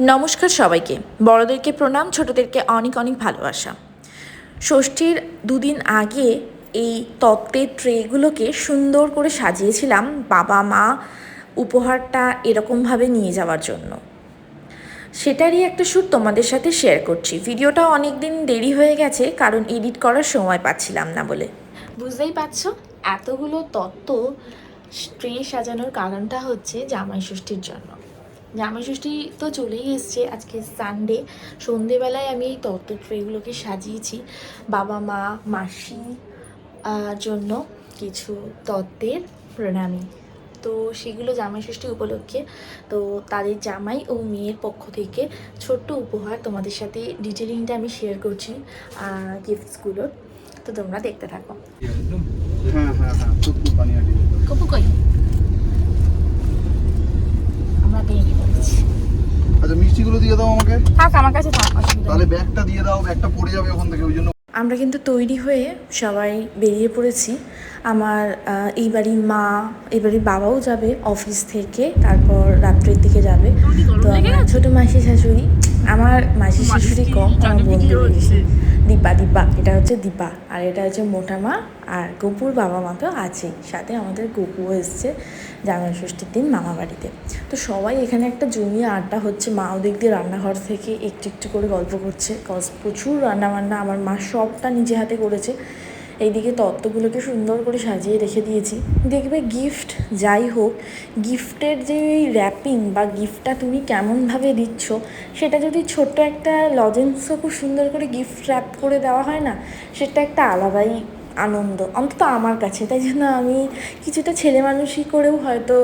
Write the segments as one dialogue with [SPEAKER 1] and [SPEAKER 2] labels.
[SPEAKER 1] নমস্কার সবাইকে। বড়দেরকে প্রণাম, ছোটদেরকে অনেক অনেক ভালোবাসা। ষষ্ঠীর দুদিন আগে এই তত্ত্বের ট্রেগুলোকে সুন্দর করে সাজিয়েছিলাম বাবা, মা উপহারটা এরকমভাবে নিয়ে যাওয়ার জন্য। সেটারই একটা শ্যুট তোমাদের সাথে শেয়ার করছি। ভিডিওটা অনেক দিন দেরি হয়ে গেছে, কারণ এডিট করার সময় পাচ্ছিলাম না বলে। বুঝতেই পারছ, এতগুলো তত্ত্ব ট্রে সাজানোর কারণটা হচ্ছে জামাই ষষ্ঠীর জন্য। জামাই ষষ্ঠী তো চলেই এসছে আজকে সানডে সন্ধেবেলায় আমি এই তত্ত্ব ট্রেগুলোকে সাজিয়েছি বাবা মা মাসি জন্য কিছু তত্ত্বের প্রণামী। তো সেগুলো জামাই ষষ্ঠী উপলক্ষে। তো তাদের জামাই ও মেয়ের পক্ষ থেকে ছোট্ট উপহার তোমাদের সাথে ডিটেলিংটা আমি শেয়ার করছি গিফটসগুলোর তো তোমরা দেখতে থাকো।
[SPEAKER 2] হ্যাঁ হ্যাঁ হ্যাঁ খুব খুব বানিয়ে দিই
[SPEAKER 1] কপু কই আমরা
[SPEAKER 2] আচ্ছা মিষ্টিগুলো দিয়ে দাও আমাকে।
[SPEAKER 1] থাক আমার কাছে থাক
[SPEAKER 2] তাহলে ব্যাগটা দিয়ে দাও ব্যাগটা পড়ে যাবে ওখান থেকে ওই জন্য।
[SPEAKER 1] আমরা কিন্তু তৈরি হয়ে সবাই বেরিয়ে পড়েছি। আমার এই বাড়ির মা এই বাড়ির বাবাও যাবে অফিস থেকে তারপর রাত্রের দিকে যাবে। তো আমার ছোটো মাসি শাশুড়ি আমার মাসি শাশুড়ি কম আমার বন্ধু দীপা দীপা, এটা হচ্ছে দীপা আর এটা হচ্ছে মোটা মা আর গপুর বাবা মা তো আছেই। সাথে আমাদের গপুও এসছে জামাই ষষ্ঠীর দিন মামা বাড়িতে। তো সবাই এখানে একটা জমিয়ে আড্ডা হচ্ছে, মা ওদিক দিয়ে রান্নাঘর থেকে একটু একটু করে গল্প করছে। কজ প্রচুর রান্নাবান্না, আমার মা সবটা নিজে হাতে করেছে। এইদিকে তত্ত্বগুলোকে সুন্দর করে সাজিয়ে রেখে দিয়েছি। দেখবে গিফট যাই হোক গিফটের যে র্যাপিং বা গিফটটা তুমি কেমনভাবে দিচ্ছ, সেটা যদি ছোট্ট একটা লজেন্সও খুব সুন্দর করে গিফট র্যাপ করে দেওয়া হয় না, সেটা একটা আলাদাই আনন্দ। অন্তত আমার কাছে। তাই জন্য আমি কিছুটা ছেলে মানুষই করেও হয়তো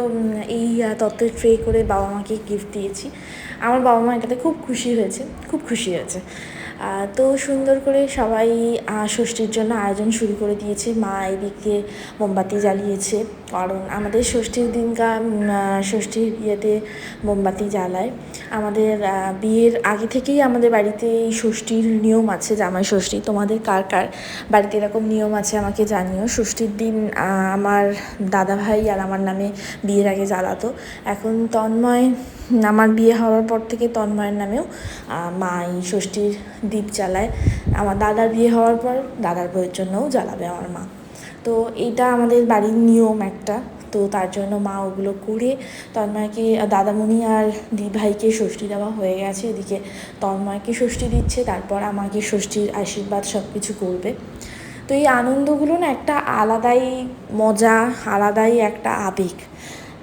[SPEAKER 1] এই তত্ত্বের ট্রে করে বাবা মাকে গিফট দিয়েছি। আমার বাবা মা এটাতে খুব খুশি হয়েছে, খুব খুশি হয়েছে। তো সুন্দর করে সবাই ষষ্ঠীর জন্য আয়োজন শুরু করে দিয়েছে। মা এদিকে মোমবাতি জ্বালিয়েছে। কারণ আমাদের ষষ্ঠীর দিনকার ষষ্ঠীর ইয়েতে মোমবাতি জ্বালায়। আমাদের বিয়ের আগে থেকেই আমাদের বাড়িতে এই ষষ্ঠীর নিয়ম আছে, জামাই ষষ্ঠী। তোমাদের কার কার বাড়িতে এরকম নিয়ম আছে আমাকে জানিও। ষষ্ঠীর দিন আমার দাদা ভাই আর আমার নামে বিয়ের আগে জ্বালাতো। এখন তন্ময়, আমার বিয়ে হওয়ার পর থেকে তন্ময়ের নামেও মা এই ষষ্ঠীর দ্বীপ জ্বালায়। আমার দাদার বিয়ে হওয়ার পর দাদার বউয়ের জন্যও জ্বালাবে আমার মা। তো এইটা আমাদের বাড়ির নিয়ম একটা। তো তার জন্য মা ওগুলো করে তন্ময়কে, দাদামণি আর দি ভাইকে ষষ্ঠী দেওয়া হয়ে গেছে। এদিকে তন্ময়কে ষষ্ঠী দিচ্ছে, তারপর আমাকে ষষ্ঠীর আশীর্বাদ সব কিছু করবে। তো এই আনন্দগুলো না একটা আলাদাই মজা, আলাদাই একটা আবেগ।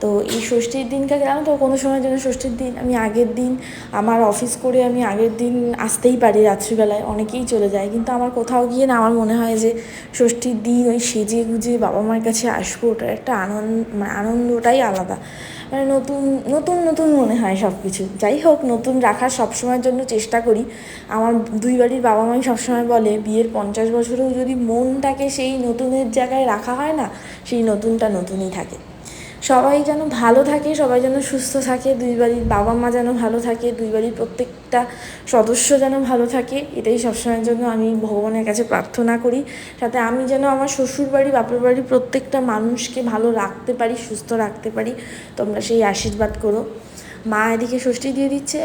[SPEAKER 1] তো এই ষষ্ঠীর দিনটা জানো তো কোনো সময় যেন ষষ্ঠীর দিন আমি আগের দিন আমার অফিস করে আমি আগের দিন আসতেই পারি রাত্রিবেলায়, অনেকেই চলে যায়। কিন্তু আমার কোথাও গিয়ে না আমার মনে হয় যে ষষ্ঠীর দিন ওই সেজে গুজে বাবা মার কাছে আসব, ওটার একটা আনন্দ মানে আনন্দটাই আলাদা। মানে নতুন নতুন নতুন মনে হয় সব কিছু যাই হোক, নতুন রাখার সবসময়ের জন্য চেষ্টা করি। আমার দুই বাড়ির বাবা মাই সবসময় বলে, বিয়ের পঞ্চাশ বছরেও যদি মনটাকে সেই নতুনের জায়গায় রাখা হয় না, সেই নতুনটা নতুনই থাকে। সবাই যেন ভালো থাকে, সবাই যেন সুস্থ থাকে, দুই বাড়ির বাবা মা যেন ভালো থাকে, দুই বাড়ির প্রত্যেকটা সদস্য যেন ভালো থাকে, এটাই সবসময়ের জন্য আমি ভগবানের কাছে প্রার্থনা করি। সাথে আমি যেন আমার শ্বশুর বাড়ি বাপের বাড়ি প্রত্যেকটা মানুষকে ভালো রাখতে পারি, সুস্থ রাখতে পারি, তোমরা সেই আশীর্বাদ করো। মা এদিকে ষষ্ঠী দিয়ে দিচ্ছে।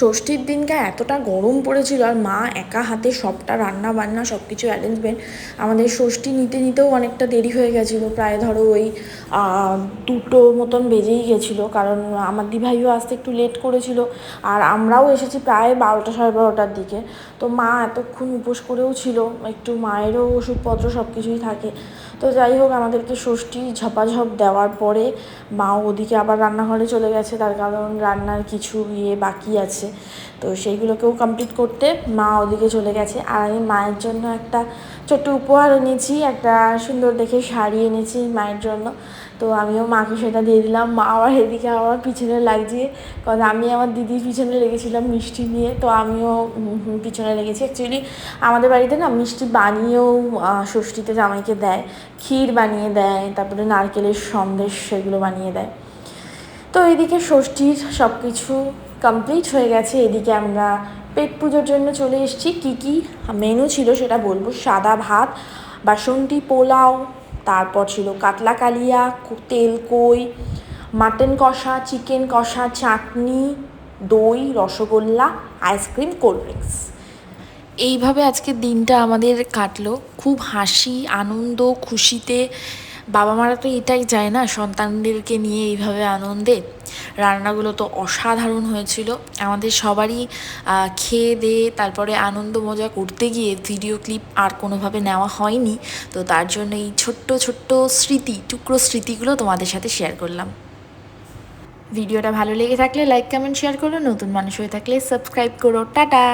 [SPEAKER 1] ষষ্ঠীর দিনকে এতটা গরম পড়েছিল আর মা একা হাতে সবটা রান্না বান্না সব কিছু অ্যারেঞ্জমেন্ট আমাদের ষষ্ঠী নিতে নিতেও অনেকটা দেরি হয়ে গেছিল। প্রায় ধরো ওই দুটো মতন বেজেই গেছিল কারণ আমার দিভাইও আসতে একটু লেট করেছিল আর আমরাও এসেছি প্রায় বারোটা সাড়ে বারোটার দিকে। তো মা এতক্ষণ উপোস করেও ছিল, একটু মায়েরও ওষুধপত্র সব কিছুই থাকে। তো যাই হোক, আমাদেরকে ষষ্ঠী ঝপাঝপ দেওয়ার পরে মা ওদিকে আবার রান্নাঘরে চলে গেছে, তার কারণ রান্নার কিছু ইয়ে বাকি আছে। তো সেইগুলোকেও কমপ্লিট করতে মা ওদিকে চলে গেছে। আর আমি মায়ের জন্য একটা ছোট্ট উপহার এনেছি, একটা সুন্দর দেখে শাড়ি এনেছি মায়ের জন্য। তো আমিও মাকে সেটা দিয়ে দিলাম। মা আবার এদিকে আমার পিছনে লাগছে কারণ আমি আমার দিদির পিছনে লেগেছিলাম মিষ্টি নিয়ে, তো আমিও পিছনে লেগেছি। অ্যাকচুয়ালি আমাদের বাড়িতে না মিষ্টি বানিয়েও ষষ্ঠীতে জামাইকে দেয়, ক্ষীর বানিয়ে দেয়, তারপরে নারকেলের সন্দেশ সেগুলো বানিয়ে দেয়। তো এদিকে ষষ্ঠীর সব কিছু কমপ্লিট হয়ে গেছে। এদিকে আমরা পেট পুজোর জন্য চলে এসেছি। কী কী মেনু ছিল সেটা বলব। সাদা ভাত, বাসন্তী পোলাও, তারপর ছিল কাতলা কালিয়া তেল কই মাটন কষা চিকেন কষা, চাটনি, দই, রসগোল্লা আইসক্রিম কোল্ড ড্রিঙ্কস এইভাবে আজকের দিনটা আমাদের কাটলো। খুব হাসি, আনন্দ, খুশিতে। বাবা মারা তো এটাই যায় না, সন্তানদেরকে নিয়ে এইভাবে আনন্দে। রান্নাগুলো তো অসাধারণ হয়েছিল। আমাদের সবারই খেয়ে দিয়ে তারপরে আনন্দ মজা করতে গিয়ে ভিডিও ক্লিপ আর কোনোভাবে নেওয়া হয়নি। তো তার জন্য এই ছোট্ট ছোট্ট স্মৃতি, টুকরো স্মৃতিগুলো তোমাদের সাথে শেয়ার করলাম। ভিডিওটা ভালো লেগে থাকলে লাইক কমেন্ট শেয়ার করো। নতুন মানুষ হয়ে থাকলে সাবস্ক্রাইব করো। টাটা!